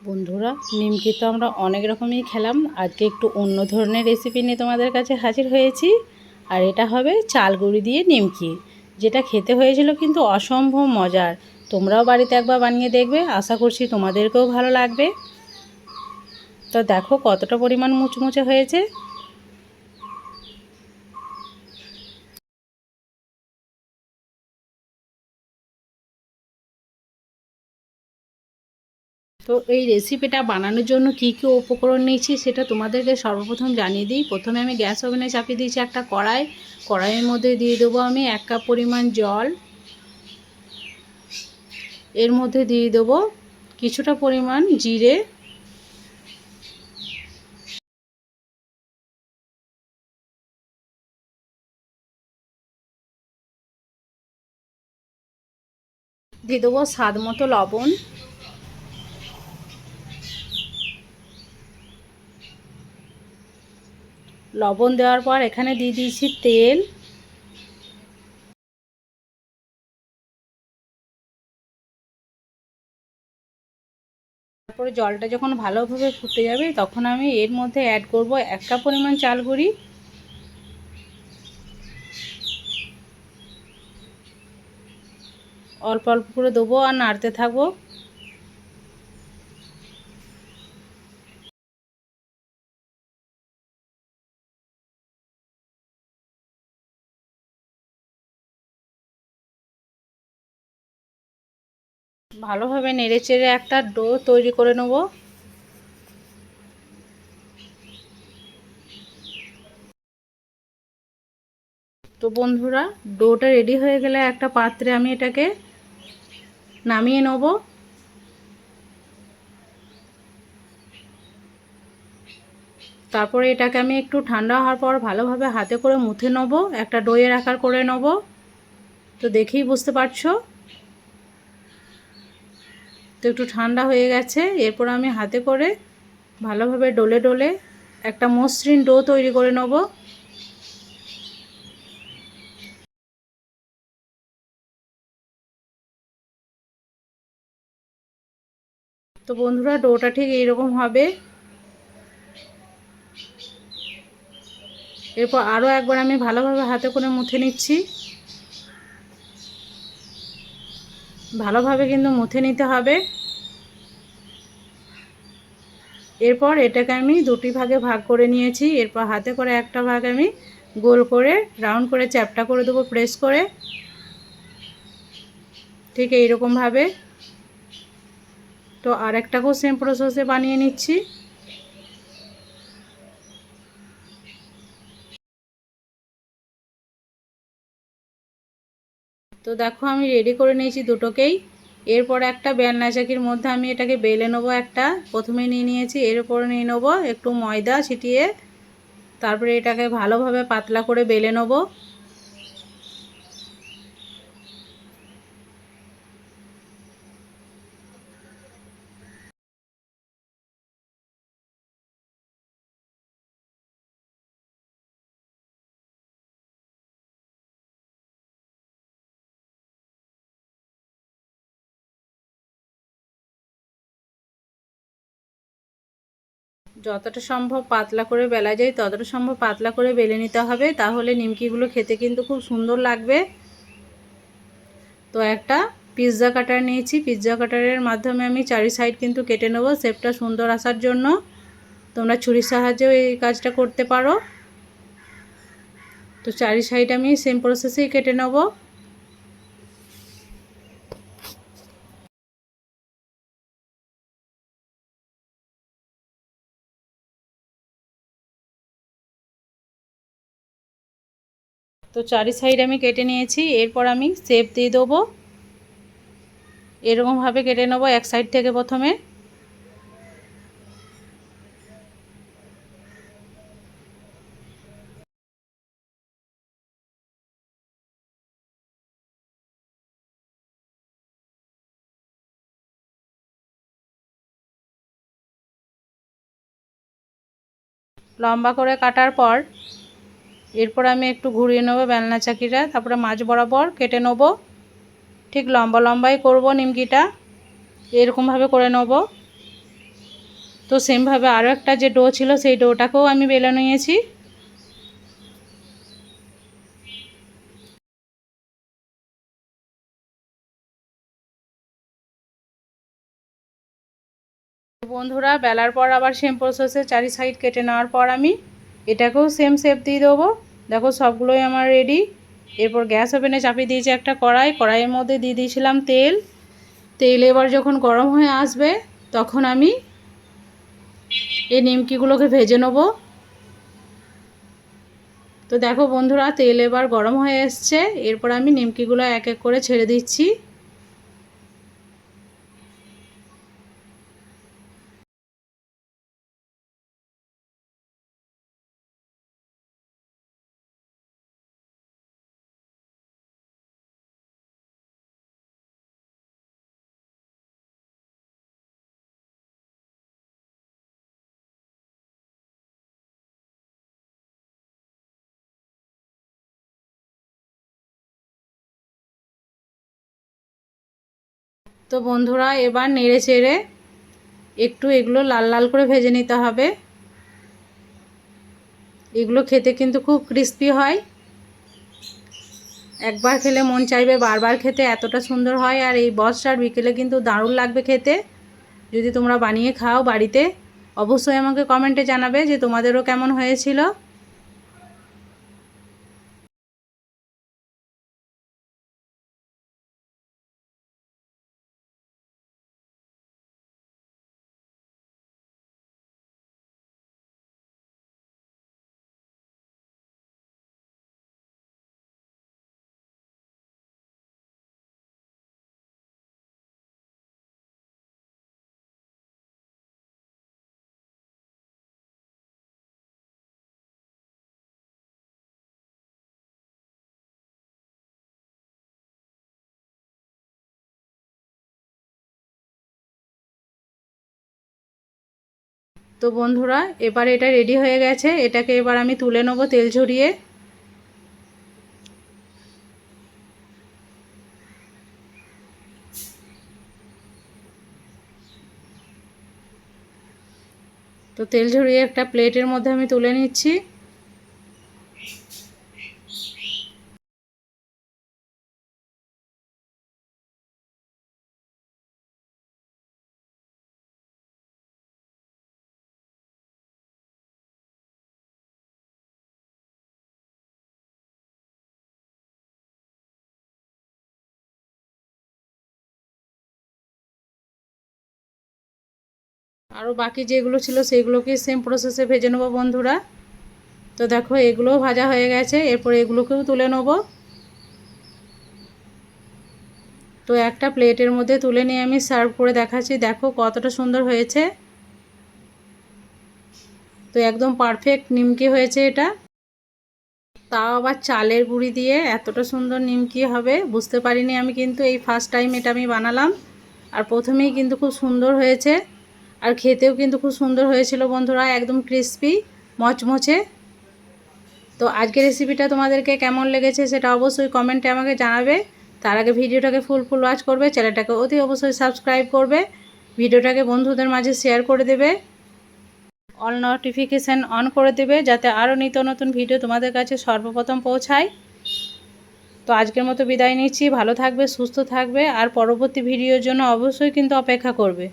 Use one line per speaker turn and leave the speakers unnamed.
বন্ধুরা, নিমকি তো আমরা অনেক রকমই খেলাম। আজকে একটু অন্য ধরনের রেসিপি নিয়ে তোমাদের কাছে হাজির হয়েছি। আর এটা হবে চালগুড়ি দিয়ে নিমকি। যেটা খেতে হয়েছিল কিন্তু অসম্ভব মজার। তোমরাও বাড়িতে একবার বানিয়ে দেখবে, আশা করছি তোমাদেরকেও ভালো লাগবে। তো দেখো কতটা পরিমাণ মুচমুচে হয়েছে। তো এই রেসিপিটা বানানোর জন্য কি কি উপকরণ নিয়েছি সেটা তোমাদেরকে সর্বপ্রথম জানিয়ে দিই। প্রথমে আমি গ্যাস ওভেনে চাপিয়ে দিয়েছি একটা কড়াই। কড়াইয়ের মধ্যে দিয়ে দেবো আমি এক কাপ পরিমাণ জল। এর মধ্যে দিয়ে দেবো কিছুটা পরিমাণ জিরে। দিয়ে দেবো স্বাদ মতো লবণ। লবণ দেওয়ার পর এখানে দিয়ে দিয়েছি তেল। তারপরে জলটা যখন ভালোভাবে ফুটে যাবে, তখন আমি এর মধ্যে অ্যাড করব এক কাপ পরিমাণ চাল গুঁড়ি। অল্প অল্প করে দেবো আর নাড়তে থাকব। ভালোভাবে নেড়ে চেড়ে একটা ডো তৈরি করে নেব। তো বন্ধুরা, ডোটা রেডি হয়ে গেলে একটা পাত্রে আমি এটাকে নামিয়ে নেব। তারপরে এটাকে আমি একটু ঠান্ডা হওয়ার পর ভালোভাবে হাতে করে মুথে নেব, একটা ডোয়ের আকার করে নেব। তো দেখেই বুঝতে পারছ? তো একটু ঠান্ডা হয়ে গেছে। এরপর আমি হাতে করে ভালোভাবে ডলে ডলে একটা মসৃণ ডো তৈরি করে নেব। তো বন্ধুরা, ডোটা ঠিক এইরকম হবে। এরপর আরও একবার আমি ভালোভাবে হাতে করে মুথে নিচ্ছি। ভালোভাবে কিন্তু মুথে নিতে হবে। এরপর এটাকে আমি দুটি ভাগে ভাগ করে নিয়েছি। এরপর হাতে করে একটা ভাগ আমি গোল করে, রাউন্ড করে, চ্যাপটা করে দেবো, প্রেস করে। ঠিক এইরকমভাবে। তো আর আরেকটাকেও সেম প্রসেসে বানিয়ে নিচ্ছি। তো দেখো আমি রেডি করে নিয়েছি দুটোকেই। এরপর একটা বেলনা চাকির মধ্যে আমি এটাকে বেলে নেব একটা। প্রথমে নিয়ে নিয়েছি এর উপরে নিয়ে নেব একটু ময়দা ছিটিয়ে। তারপরে এটাকে ভালোভাবে পাতলা করে বেলে নেব। যতটা সম্ভব পাতলা করে বেলা যায়, ততটা সম্ভব পাতলা করে বেলে নিতে হবে। তাহলে নিমকিগুলো খেতে কিন্তু খুব সুন্দর লাগবে। তো একটা পিৎজা কাটার নিয়েছি। পিৎজা কাটারের মাধ্যমে আমি চারি সাইড কিন্তু কেটে নেব শেপটা সুন্দর আসার জন্য। তোমরা ছুরির সাহায্যেও এই কাজটা করতে পারো। তো চারি সাইড আমি সেম প্রসেসেই কেটে নেব। তো চারি সাইড আমি কেটে নিয়েছি, এরপর আমি সেপ দিয়ে দেবো। এরকমভাবে কেটে নেব এক সাইড থেকে প্রথমে। লম্বা করে কাটার পর এরপর আমি একটু ঘুরিয়ে নেব বেলনা চাকিটা, তারপরে মাছ বরাবর কেটে নেব। ঠিক লম্বা লম্বাই করব নিমকিটা এরকমভাবে করে নেব। তো সেমভাবে আরও একটা যে ডো ছিল, সেই ডোটাকেও আমি বেলে নিয়েছি। বন্ধুরা, বেলার পর আবার সেম প্রসেসে চারি সাইড কেটে নেওয়ার পর আমি এটাকেও সেম শেপ দিয়ে দেবো। দেখো সবগুলোই আমার রেডি এরপর গ্যাস ওভেনে চাপিয়ে দিয়েছি একটা কড়াই। কড়াইয়ের মধ্যে দিয়ে দিয়েছিলাম তেল। তেল এবার যখন গরম হয়ে আসবে, তখন আমি এই নিমকিগুলোকে ভেজে নেব। তো দেখো বন্ধুরা, তেল এবার গরম হয়ে এসছে। এরপর আমি নিমকিগুলো এক এক করে ছেড়ে দিচ্ছি। তো বন্ধুরা, এবার নেড়ে চেড়ে একটু এগুলো লাল লাল করে ভেজে নিতে হবে। এগুলো খেতে কিন্তু খুব ক্রিস্পি হয়। একবার খেলে মন চাইবে, বারবার খেতে এতটা সুন্দর হয়। আর এই বর্ষার বিকেলে কিন্তু দারুণ লাগবে খেতে। যদি তোমরা বানিয়ে খাও বাড়িতে, অবশ্যই আমাকে কমেন্টে জানাবে যে তোমাদেরও কেমন হয়েছিল। তো বন্ধুরা, এবার এটা রেডি হয়ে গেছে। এটাকে এবার আমি তুলে নেব তেল ঝরিয়ে। তো তেল ঝরিয়ে একটা প্লেটের মধ্যে আমি তুলে নিচ্ছি। আরও বাকি যেগুলো ছিল সেগুলোকে সেম প্রসেসে ভেজে নেব বন্ধুরা। তো দেখো, এগুলোও ভাজা হয়ে গেছে, এরপর এগুলোকেও তুলে নেব। তো একটা প্লেটের মধ্যে তুলে নিয়ে আমি সার্ভ করে দেখাচ্ছি। দেখো কতটা সুন্দর হয়েছে। তো একদম পারফেক্ট নিমকি হয়েছে এটা। তাও আবার চালের গুঁড়ি দিয়ে এতটা সুন্দর নিমকি হবে, বুঝতে পারিনি আমি কিন্তু, এই ফার্স্ট টাইম এটা আমি বানালাম। আর প্রথমেই কিন্তু খুব সুন্দর হয়েছে। আর খেতেও কিন্তু খুব সুন্দর হয়েছিল বন্ধুরা, একদম ক্রিসপি মচমচে। তো আজকের রেসিপিটা তোমাদেরকে কেমন লেগেছে সেটা অবশ্যই কমেন্টে আমাকে জানাবে। তার আগে ভিডিওটাকে ফুল ফুল ওয়াচ করবে চ্যানেলটাকে অতি অবশ্যই সাবস্ক্রাইব করবে, ভিডিওটাকে বন্ধুদের মাঝে শেয়ার করে দেবে। অল নোটিফিকেশান অন করে দেবে, যাতে আরও নিত্য নতুন ভিডিও তোমাদের কাছে সর্বপ্রথম পৌঁছায়। তো আজকের মতো বিদায় নিচ্ছি, ভালো থাকবে, সুস্থ থাকবে, আর পরবর্তী ভিডিওর জন্য অবশ্যই কিন্তু অপেক্ষা করবে।